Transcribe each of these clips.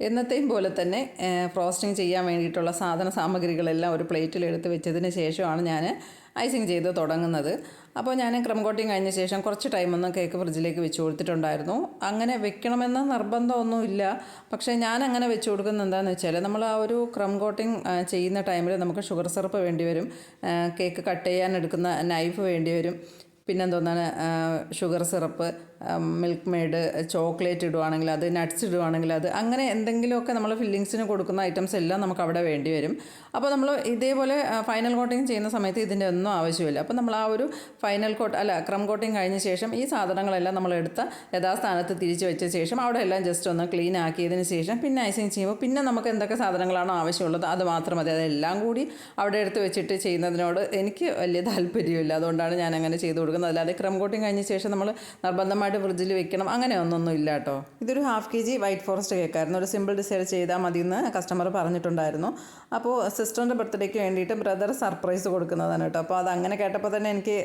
എന്നത്തെയും പോലെ തന്നെ ഫ്രോസ്റ്റിംഗ് ചെയ്യാൻ വേണ്ടിയിട്ടുള്ള സാധന സാമഗ്രികളെല്ലാം ഒരു പ്ലേറ്റിൽ എടുത്ത് വെച്ചതിന് ശേഷമാണ് ഞാൻ ഐസിങ് ചെയ്ത് തുടങ്ങുന്നത്. അപ്പോൾ ഞാൻ ക്രം കോട്ടിങ് കഴിഞ്ഞ ശേഷം കുറച്ച് ടൈമൊന്നും കേക്ക് ഫ്രിഡ്ജിലേക്ക് വെച്ച് കൊടുത്തിട്ടുണ്ടായിരുന്നു. അങ്ങനെ വെക്കണമെന്ന നിർബന്ധമൊന്നുമില്ല. പക്ഷേ ഞാൻ അങ്ങനെ വെച്ച് കൊടുക്കുന്നത് എന്താണെന്ന് വെച്ചാൽ നമ്മൾ ആ ഒരു ക്രം കോട്ടിങ് ചെയ്യുന്ന ടൈമിൽ നമുക്ക് ഷുഗർ സിറപ്പ് വേണ്ടി വരും കേക്ക് കട്ട് ചെയ്യാൻ എടുക്കുന്ന നൈഫ് വേണ്ടി വരും. പിന്നെന്തോന്നാണ് sugar syrup milk made chocolate ഇടുവാണെങ്കിൽ അത് നട്ട്സ് ഇടുവാണെങ്കിൽ അത് അങ്ങനെ എന്തെങ്കിലുമൊക്കെ നമ്മൾ ഫില്ലിങ്സിന് കൊടുക്കുന്ന ഐറ്റംസ് എല്ലാം നമുക്ക് അവിടെ വേണ്ടി വരും. അപ്പോൾ നമ്മൾ ഇതേപോലെ ഫൈനൽ കോട്ടിങ് ചെയ്യുന്ന സമയത്ത് ഇതിന്റെ ഒന്നും ആവശ്യമില്ല. അപ്പോൾ നമ്മൾ ആ ഒരു ഫൈനൽ കോട്ട് അല്ല ക്രം കോട്ടിങ് കഴിഞ്ഞ ശേഷം ഈ സാധനങ്ങളെല്ലാം നമ്മൾ എടുത്ത് യഥാസ്ഥാനത്ത് തിരിച്ചു വെച്ച ശേഷം അവിടെ എല്ലാം ജസ്റ്റ് ഒന്ന് ക്ലീൻ ആക്കിയതിന് ശേഷം പിന്നെ ഐസിങ് ചെയ്യുമ്പോൾ പിന്നെ നമുക്ക് എന്തൊക്കെ സാധനങ്ങളാണോ ആവശ്യമുള്ളത് അത് മാത്രം മതി. അതെല്ലാം കൂടി അവിടെ എടുത്ത് വെച്ചിട്ട് ചെയ്യുന്നതിനോട് എനിക്ക് വലിയ താല്പര്യമില്ല. അതുകൊണ്ടാണ് ഞാൻ അങ്ങനെ ചെയ്തു കൊടുക്കുന്നത്. അല്ലാതെ ക്രം കോട്ടിങ് കഴിഞ്ഞ ശേഷം നമ്മൾ നിർബന്ധമായിട്ട് ഫ്രിഡ്ജിൽ വെക്കണം. അങ്ങനെ ഒന്നൊന്നും ഇല്ല കേട്ടോ. ഇതൊരു half K G white forest കേക്കായിരുന്നു. ഒരു സിമ്പിൾ ഡിസൈഡ് ചെയ്താൽ മതി എന്ന് കസ്റ്റമർ പറഞ്ഞിട്ടുണ്ടായിരുന്നു. അപ്പോൾ സിസ്റ്ററിന്റെ ബർത്ത്ഡേക്ക് വേണ്ടിയിട്ട് ബ്രദർ സർപ്രൈസ് കൊടുക്കുന്നതാണ് കേട്ടോ. അപ്പോൾ അത് അങ്ങനെ കേട്ടപ്പോൾ തന്നെ എനിക്ക്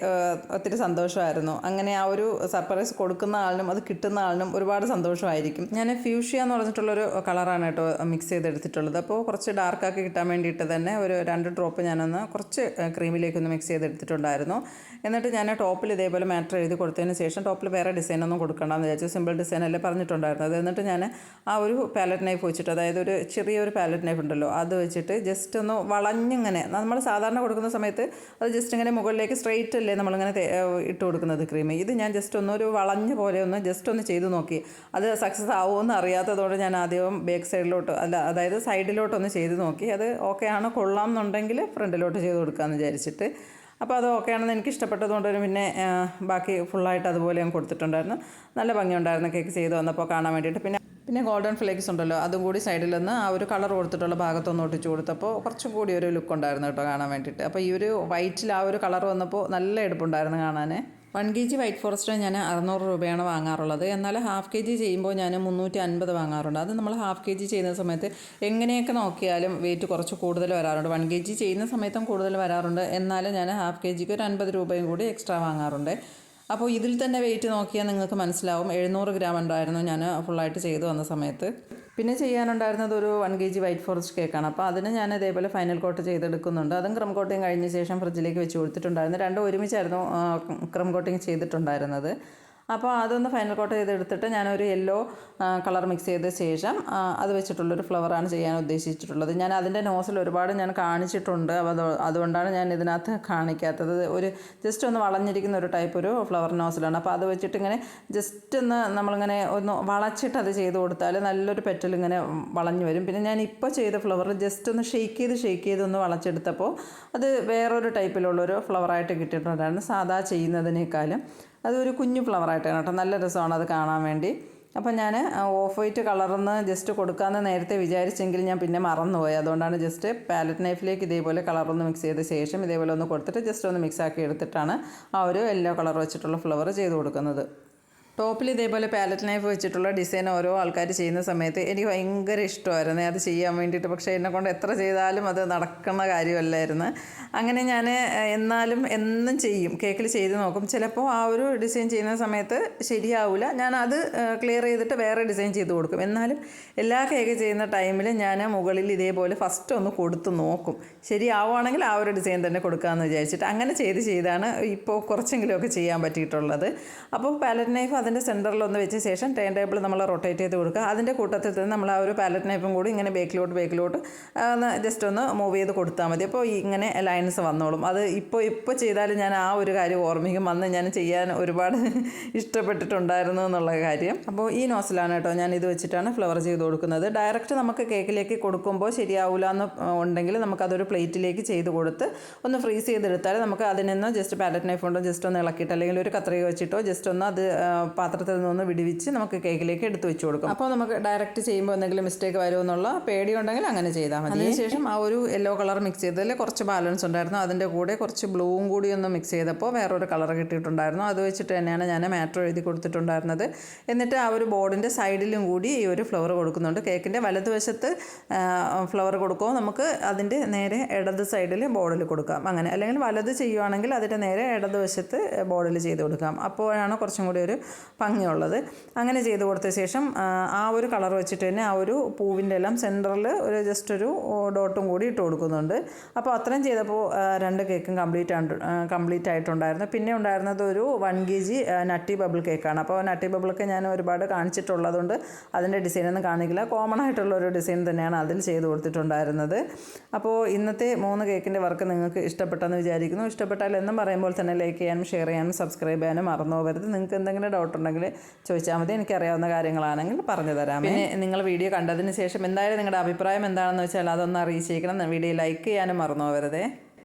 ഒത്തിരി സന്തോഷമായിരുന്നു. അങ്ങനെ ആ ഒരു സർപ്രൈസ് കൊടുക്കുന്ന ആളിനും അത് കിട്ടുന്ന ആളിനും ഒരുപാട് സന്തോഷമായിരിക്കും. ഞാൻ ഫ്യൂഷ്യ എന്ന് പറഞ്ഞിട്ടുള്ളൊരു കളറാണ് കേട്ടോ മിക്സ് ചെയ്തെടുത്തിട്ടുള്ളത്. അപ്പോൾ കുറച്ച് ഡാർക്കാക്കി കിട്ടാൻ വേണ്ടിയിട്ട് തന്നെ ഒരു രണ്ട് ഡ്രോപ്പ് ഞാനൊന്ന് കുറച്ച് ക്രീമിലേക്കൊന്ന് മിക്സ് ചെയ്തെടുത്തിട്ടുണ്ടായിരുന്നു. എന്നിട്ട് ഞാൻ ടോപ്പിൽ ഇതേപോലെ മാറ്റർ എഴുതി കൊടുത്തതിന് ശേഷം ടോപ്പിൽ വേറെ ഡിസൈൻ ഒന്നും കൊടുക്കണ്ടെന്ന് വിചാരിച്ചു സിമ്പിൾ ഡിസൈൻ അല്ലേ പറഞ്ഞിട്ടുണ്ടായിരുന്നത് എന്നിട്ട് ഞാൻ ആ ഒരു പാലറ്റ് നൈഫ് വെച്ചിട്ട് അതായത് ഒരു ചെറിയൊരു പാലറ്റ് നൈഫ് ഉണ്ടല്ലോ അത് വെച്ചിട്ട് ജസ്റ്റ് ഒന്ന് വളഞ്ഞിങ്ങനെ നമ്മൾ സാധാരണ കൊടുക്കുന്ന സമയത്ത് അത് ജസ്റ്റ് ഇങ്ങനെ മുകളിലേക്ക് സ്ട്രെയിറ്റ് അല്ലേ നമ്മളിങ്ങനെ ഇട്ട് കൊടുക്കുന്നത് ക്രീം ഇത് ഞാൻ ജസ്റ്റ് ഒന്ന് ഒരു വളഞ്ഞ പോലെ ഒന്ന് ജസ്റ്റ് ഒന്ന് ചെയ്ത് നോക്കി. അത് സക്സസ് ആവുമെന്ന് അറിയാത്തതുകൊണ്ട് ഞാൻ ആദ്യം ബാക്ക് സൈഡിലോട്ട് അല്ല അതായത് സൈഡിലോട്ടൊന്ന് ചെയ്ത് നോക്കി. അത് ഓക്കെ ആണ് കൊള്ളാം എന്നുണ്ടെങ്കിൽ ഫ്രണ്ടിലോട്ട് ചെയ്ത് കൊടുക്കാമെന്ന് വിചാരിച്ചിട്ട് അപ്പോൾ അത് ഓക്കെയാണെന്ന് എനിക്ക് ഇഷ്ടപ്പെട്ടതുകൊണ്ട് പിന്നെ ബാക്കി ഫുള്ളായിട്ട് അതുപോലെ ഞാൻ കൊടുത്തിട്ടുണ്ടായിരുന്നു. നല്ല ഭംഗിയുണ്ടായിരുന്നു കേക്ക് ചെയ്ത് വന്നപ്പോൾ കാണാൻ വേണ്ടിയിട്ട്. പിന്നെ പിന്നെ ഗോൾഡൻ ഫ്ലേക്സ് ഉണ്ടല്ലോ അതും കൂടി സൈഡിൽ നിന്ന് ആ ഒരു കളർ കൊടുത്തിട്ടുള്ള ഭാഗത്തൊന്ന് ഒട്ടിച്ച് കൊടുത്തപ്പോൾ കുറച്ചും കൂടി ഒരു ലുക്ക് ഉണ്ടായിരുന്നു കേട്ടോ കാണാൻ വേണ്ടിയിട്ട്. അപ്പോൾ ഈ ഒരു വൈറ്റിൽ ആ ഒരു കളർ വന്നപ്പോൾ നല്ല എടുപ്പുണ്ടായിരുന്നു കാണാൻ one K G white forest ഞാൻ അറുന്നൂറ് രൂപയാണ് വാങ്ങാറുള്ളത്. എന്നാൽ ഹാഫ് കെ ജി ചെയ്യുമ്പോൾ ഞാൻ മുന്നൂറ്റി അൻപത് വാങ്ങാറുണ്ട്. അത് നമ്മൾ ഹാഫ് കെ ജി ചെയ്യുന്ന സമയത്ത് എങ്ങനെയൊക്കെ നോക്കിയാലും വെയിറ്റ് കുറച്ച് കൂടുതൽ വരാറുണ്ട്. വൺ കെ ജി ചെയ്യുന്ന സമയത്തും കൂടുതൽ വരാറുണ്ട്. എന്നാലും ഞാൻ ഹാഫ് കെ ജിക്ക് ഒരു അൻപത് രൂപയും കൂടി എക്സ്ട്രാ വാങ്ങാറുണ്ട്. അപ്പോൾ ഇതിൽ തന്നെ വെയിറ്റ് നോക്കിയാൽ നിങ്ങൾക്ക് മനസ്സിലാവും. എഴുന്നൂറ് ഗ്രാം ഉണ്ടായിരുന്നു ഞാൻ ഫുള്ളായിട്ട് ചെയ്തു വന്ന സമയത്ത്. പിന്നെ ചെയ്യാനുണ്ടായിരുന്നത് ഒരു one K G white forest കേക്കാണ് അപ്പോൾ അതിന് ഞാൻ ഇതേപോലെ ഫൈനൽ കോട്ട് ചെയ്തെടുക്കുന്നുണ്ട്. അതും ക്രം കോട്ടിങ് കഴിഞ്ഞ ശേഷം ഫ്രിഡ്ജിലേക്ക് വെച്ച് കൊടുത്തിട്ടുണ്ടായിരുന്നു. രണ്ടും ഒരുമിച്ചായിരുന്നു ക്രം കോട്ടിങ് ചെയ്തിട്ടുണ്ടായിരുന്നത്. അപ്പോൾ അതൊന്ന് ഫൈനൽ കോട്ട് ചെയ്തെടുത്തിട്ട് ഞാനൊരു യെല്ലോ കളർ മിക്സ് ചെയ്ത ശേഷം അത് വെച്ചിട്ടുള്ളൊരു ഫ്ലവറാണ് ചെയ്യാൻ ഉദ്ദേശിച്ചിട്ടുള്ളത്. ഞാൻ അതിന്റെ നോസിൽ ഒരുപാട് ഞാൻ കാണിച്ചിട്ടുണ്ട്. അപ്പോൾ അതുകൊണ്ടാണ് ഞാൻ ഇതിനകത്ത് കാണിക്കാത്തത്. ഒരു ജസ്റ്റ് ഒന്ന് വളഞ്ഞിരിക്കുന്ന ഒരു ടൈപ്പ് ഒരു ഫ്ലവർ നോസിലാണ് അപ്പോൾ അത് വെച്ചിട്ട് ഇങ്ങനെ ജസ്റ്റ് ഒന്ന് നമ്മളിങ്ങനെ ഒന്ന് വളച്ചിട്ട് അത് ചെയ്ത് കൊടുത്താൽ നല്ലൊരു പെറ്റൽ ഇങ്ങനെ വളഞ്ഞു വരും. പിന്നെ ഞാൻ ഇപ്പോൾ ചെയ്ത ഫ്ലവർ ജസ്റ്റ് ഒന്ന് ഷെയ്ക്ക് ചെയ്ത് ഷെയ്ക്ക് ചെയ്ത് ഒന്ന് വളച്ചെടുത്തപ്പോൾ അത് വേറൊരു ടൈപ്പിലുള്ളൊരു ഫ്ലവറായിട്ട് കിട്ടിയിട്ടുണ്ടായിരുന്നു സാധാ ചെയ്യുന്നതിനേക്കാളും. അതൊരു കുഞ്ഞു ഫ്ലവറായിട്ടാണ് കേട്ടോ. നല്ല രസമാണ് അത് കാണാൻ വേണ്ടി. അപ്പോൾ ഞാൻ ഓഫ് വൈറ്റ് കളർന്ന് ജസ്റ്റ് കൊടുക്കാമെന്ന് നേരത്തെ വിചാരിച്ചെങ്കിൽ ഞാൻ പിന്നെ മറന്നുപോയി. അതുകൊണ്ടാണ് ജസ്റ്റ് പാലറ്റ് നൈഫിലേക്ക് ഇതേപോലെ കളറൊന്ന് മിക്സ് ചെയ്ത ശേഷം ഇതേപോലെ ഒന്ന് കൊടുത്തിട്ട് ജസ്റ്റ് ഒന്ന് മിക്സ് ആക്കി എടുത്തിട്ടാണ് ആ ഒരു യെല്ലോ കളർ വെച്ചിട്ടുള്ള ഫ്ലവർ ചെയ്ത് കൊടുക്കുന്നത്. ടോപ്പിൽ ഇതേപോലെ പാലറ്റ് നൈഫ് വെച്ചിട്ടുള്ള ഡിസൈൻ ഓരോ ആൾക്കാർ ചെയ്യുന്ന സമയത്ത് എനിക്ക് ഭയങ്കര ഇഷ്ടമായിരുന്നു. അത് ചെയ്യാൻ വേണ്ടിയിട്ട്. പക്ഷേ എന്നെക്കൊണ്ട് എത്ര ചെയ്താലും അത് നടക്കുന്ന കാര്യമല്ലായിരുന്നു. അങ്ങനെ ഞാൻ എന്നാലും എന്നും ചെയ്യും. കേക്കിൽ ചെയ്ത് നോക്കും. ചിലപ്പോൾ ആ ഒരു ഡിസൈൻ ചെയ്യുന്ന സമയത്ത് ശരിയാവില്ല ഞാൻ അത് ക്ലിയർ ചെയ്തിട്ട് വേറെ ഡിസൈൻ ചെയ്ത് കൊടുക്കും. എന്നാലും എല്ലാ കേക്ക് ചെയ്യുന്ന ടൈമിൽ ഞാൻ മുകളിൽ ഇതേപോലെ ഫസ്റ്റ് ഒന്ന് കൊടുത്ത് നോക്കും. ശരിയാവുകയാണെങ്കിൽ ആ ഒരു ഡിസൈൻ തന്നെ കൊടുക്കാമെന്ന് വിചാരിച്ചിട്ട്. അങ്ങനെ ചെയ്ത് ചെയ്താണ് ഇപ്പോൾ കുറച്ചെങ്കിലുമൊക്കെ ചെയ്യാൻ പറ്റിയിട്ടുള്ളത്. അപ്പോൾ പാലറ്റ് നൈഫ് അതിന്റെ സെന്ററിൽ ഒന്ന് വെച്ച ശേഷം ടേൺ ടേബിൾ നമ്മൾ റൊട്ടേറ്റ് ചെയ്ത് കൊടുക്കുക. അതിന്റെ കൂട്ടത്തിൽ തന്നെ നമ്മൾ ആ ഒരു പാലറ്റ് നൈഫും കൂടി ഇങ്ങനെ ബേക്കിലോട്ട് ബേക്കിലോട്ട് ഒന്ന് ജസ്റ്റ് ഒന്ന് മൂവ് ചെയ്ത് കൊടുത്താൽ മതി. അപ്പോൾ ഇങ്ങനെ ലൈൻസ് വന്നോളും. അത് ഇപ്പോൾ ഇപ്പോൾ ചെയ്താലും ഞാൻ ആ ഒരു കാര്യം ഓർമ്മിക്കും. അന്ന് ഞാൻ ചെയ്യാൻ ഒരുപാട് ഇഷ്ടപ്പെട്ടിട്ടുണ്ടായിരുന്നു എന്നുള്ള കാര്യം. അപ്പോൾ ഈ നോസിലാണ് കേട്ടോ ഞാൻ ഇത് വെച്ചിട്ടാണ് ഫ്ലവർ ചെയ്ത് കൊടുക്കുന്നത്. ഡയറക്റ്റ് നമുക്ക് കേക്കിലേക്ക് കൊടുക്കുമ്പോൾ ശരിയാവില്ല എന്ന് ഉണ്ടെങ്കിൽ നമുക്കതൊരു പ്ലേറ്റിലേക്ക് ചെയ്ത് കൊടുത്ത് ഒന്ന് ഫ്രീസ് ചെയ്തെടുത്താൽ നമുക്ക് അതിൽ നിന്ന് ജസ്റ്റ് പാലറ്റ് നൈഫ് കൊണ്ടോ ജസ്റ്റ് ഒന്ന് ഇളക്കിയിട്ട് അല്ലെങ്കിൽ ഒരു കത്രിക വെച്ചിട്ടോ ജസ്റ്റ് ഒന്ന് അത് പാത്രത്തിൽ നിന്ന് വിടിവിച്ച് നമുക്ക് കേക്കിലേക്ക് എടുത്ത് വെച്ച് കൊടുക്കും. അപ്പോൾ നമുക്ക് ഡയറക്റ്റ് ചെയ്യുമ്പോൾ എന്തെങ്കിലും മിസ്റ്റേക്ക് വരുമോ എന്നുള്ള പേടി ഉണ്ടെങ്കിൽ അങ്ങനെ ചെയ്താൽ മതി. അതിനുശേഷം ആ ഒരു യെല്ലോ കളർ മിക്സ് ചെയ്തതിൽ കുറച്ച് ബാലൻസ് ഉണ്ടായിരുന്നു. അതിന്റെ കൂടെ കുറച്ച് ബ്ലൂവും കൂടി ഒന്ന് മിക്സ് ചെയ്തപ്പോൾ വേറൊരു കളർ കിട്ടിയിട്ടുണ്ടായിരുന്നു. അത് വെച്ചിട്ട് തന്നെയാണ് ഞാൻ മാറ്റർ എഴുതി കൊടുത്തിട്ടുണ്ടായിരുന്നത്. എന്നിട്ട് ആ ഒരു ബോർഡിന്റെ സൈഡിലും കൂടി ഈ ഒരു ഫ്ലവർ കൊടുക്കുന്നുണ്ട്. കേക്കിന്റെ വലതുവശത്ത് ഫ്ലവർ കൊടുക്കുമ്പോൾ നമുക്ക് അതിന്റെ നേരെ ഇടത് സൈഡിൽ ബോർഡിൽ കൊടുക്കാം. അങ്ങനെ. അല്ലെങ്കിൽ വലത് ചെയ്യുവാണെങ്കിൽ അതിന്റെ നേരെ ഇടതുവശത്ത് ബോർഡിൽ ചെയ്ത് കൊടുക്കാം. അപ്പോഴാണ് കുറച്ചും കൂടി ഒരു ഭംഗിയുള്ളത്. അങ്ങനെ ചെയ്ത് കൊടുത്ത ശേഷം ആ, ഒരു കളർ വെച്ചിട്ട് തന്നെ ആ ഒരു പൂവിന്റെ എല്ലാം സെന്ററിൽ ഒരു ജസ്റ്റ് ഒരു ഡോട്ടും കൂടി ഇട്ട് കൊടുക്കുന്നുണ്ട്. അപ്പോൾ അത്രയും ചെയ്തപ്പോൾ രണ്ട് കേക്കും കംപ്ലീറ്റ് ആണ് കംപ്ലീറ്റ് ആയിട്ടുണ്ടായിരുന്നു. പിന്നെ ഉണ്ടായിരുന്നത് ഒരു one K G nutty bubble കേക്കാണ് അപ്പോൾ നട്ടി ബബിളൊക്കെ ഞാൻ ഒരുപാട് കാണിച്ചിട്ടുള്ളതുകൊണ്ട് അതിന്റെ ഡിസൈനൊന്നും കാണിക്കില്ല. കോമൺ ആയിട്ടുള്ള ഒരു ഡിസൈൻ തന്നെയാണ് അതിൽ ചെയ്ത് കൊടുത്തിട്ടുണ്ടായിരുന്നത്. അപ്പോൾ ഇന്നത്തെ മൂന്ന് കേക്കിന്റെ വർക്ക് നിങ്ങൾക്ക് ഇഷ്ടപ്പെട്ടെന്ന് വിചാരിക്കുന്നു. ഇഷ്ടപ്പെട്ടാൽ എന്നും പറയുമ്പോൾ തന്നെ ലൈക്ക് ചെയ്യാനും ഷെയർ ചെയ്യാനും സബ്സ്ക്രൈബ് ചെയ്യാനും മറന്നു പോകരുത്. നിങ്ങൾക്ക് എന്തെങ്കിലും ഡൗട്ട് ഉണ്ടെങ്കിൽ ചോദിച്ചാൽ മതി. എനിക്കറിയാവുന്ന കാര്യങ്ങളാണെങ്കിൽ പറഞ്ഞു തരാം പിന്നെ നിങ്ങൾ വീഡിയോ കണ്ടതിന് ശേഷം എന്തായാലും നിങ്ങളുടെ അഭിപ്രായം എന്താണെന്ന് വെച്ചാൽ അതൊന്ന് അറിയിച്ചേക്കണം. വീഡിയോ ലൈക്ക് ചെയ്യാനും മറന്നു പോകരുതേ.